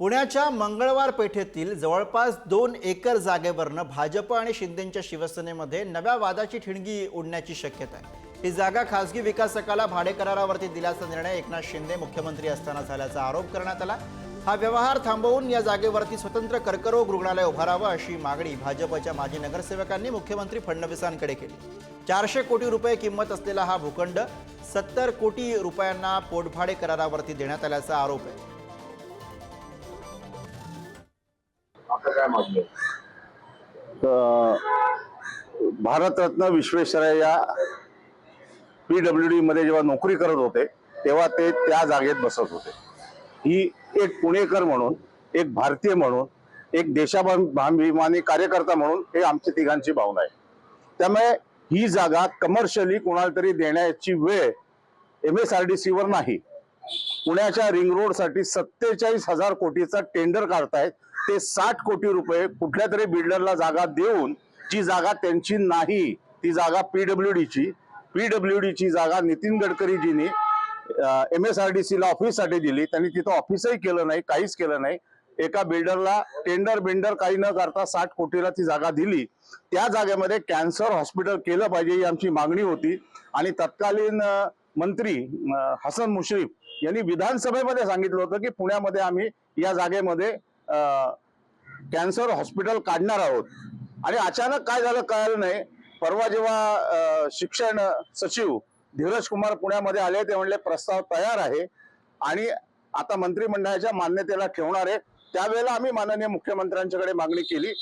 पुण्याच्या मंगळवार पेठेतील जवळपास दोन एकर जागेवरनं भाजप आणि शिंदेच्या शिवसेनेमध्ये नव्या वादाची ठिणगी उडण्याची शक्यता आहे. ही जागा खासगी विकासकाला भाडेकरारावरती दिल्याचा निर्णय एकनाथ शिंदे मुख्यमंत्री असताना झाल्याचा आरोप करण्यात आला. हा व्यवहार थांबवून या जागेवरती स्वतंत्र कर्करोग रुग्णालय उभारावं अशी मागणी भाजपच्या माजी नगरसेवकांनी मुख्यमंत्री फडणवीसांकडे केली. चारशे कोटी रुपये किंमत असलेला हा भूखंड सत्तर कोटी रुपयांना पोटभाडे करारावरती देण्यात आल्याचा आरोप आहे. काय मागणी भारतरत्न विश्वेश्वरय्या पीडब्ल्यू डी मध्ये जेव्हा नोकरी करत होते तेव्हा ते त्या जागेत बसत होते. ही एक पुणेकर म्हणून एक भारतीय म्हणून एक देशाभिमानी कार्यकर्ता म्हणून हे आमची तिघांची भावना आहे. त्यामुळे ही जागा कमर्शियली कोणाला तरी देण्याची वेळ M S R D C वर नाही. पुण्याच्या रिंग रोडसाठी सत्तेचाळीस हजार कोटीचा टेंडर काढतायत. ते साठ कोटी रुपये कुठल्या तरी बिल्डरला जागा देऊन जी जागा त्यांची नाही ती जागा पीडब्ल्यू डीची पीडब्ल्यू ची जागा Nitin गडकरीजींनी M S R D C ला ऑफिससाठी दिली. त्यांनी तिथं ऑफिसही केलं नाही काहीच केलं नाही. एका बिल्डरला टेंडर बिल्डर काही न करता साठ कोटीला ती जागा दिली. त्या जागेमध्ये कॅन्सर हॉस्पिटल केलं पाहिजे ही आमची मागणी होती. आणि तत्कालीन मंत्री हसन मुश्रीफ यांनी विधानसभेमध्ये सांगितलं होतं की पुण्यामध्ये आम्ही या जागेमध्ये कॅन्सर हॉस्पिटल काढणार आहोत. आणि अचानक काय झालं कळालं नाही. परवा जेव्हा शिक्षण सचिव धीरज कुमार पुण्यामध्ये आले ते म्हणले प्रस्ताव तयार आहे आणि आता मंत्रिमंडळाच्या मान्यतेला ठेवणार आहे. त्यावेळेला आम्ही माननीय मुख्यमंत्र्यांच्याकडे मागणी केली.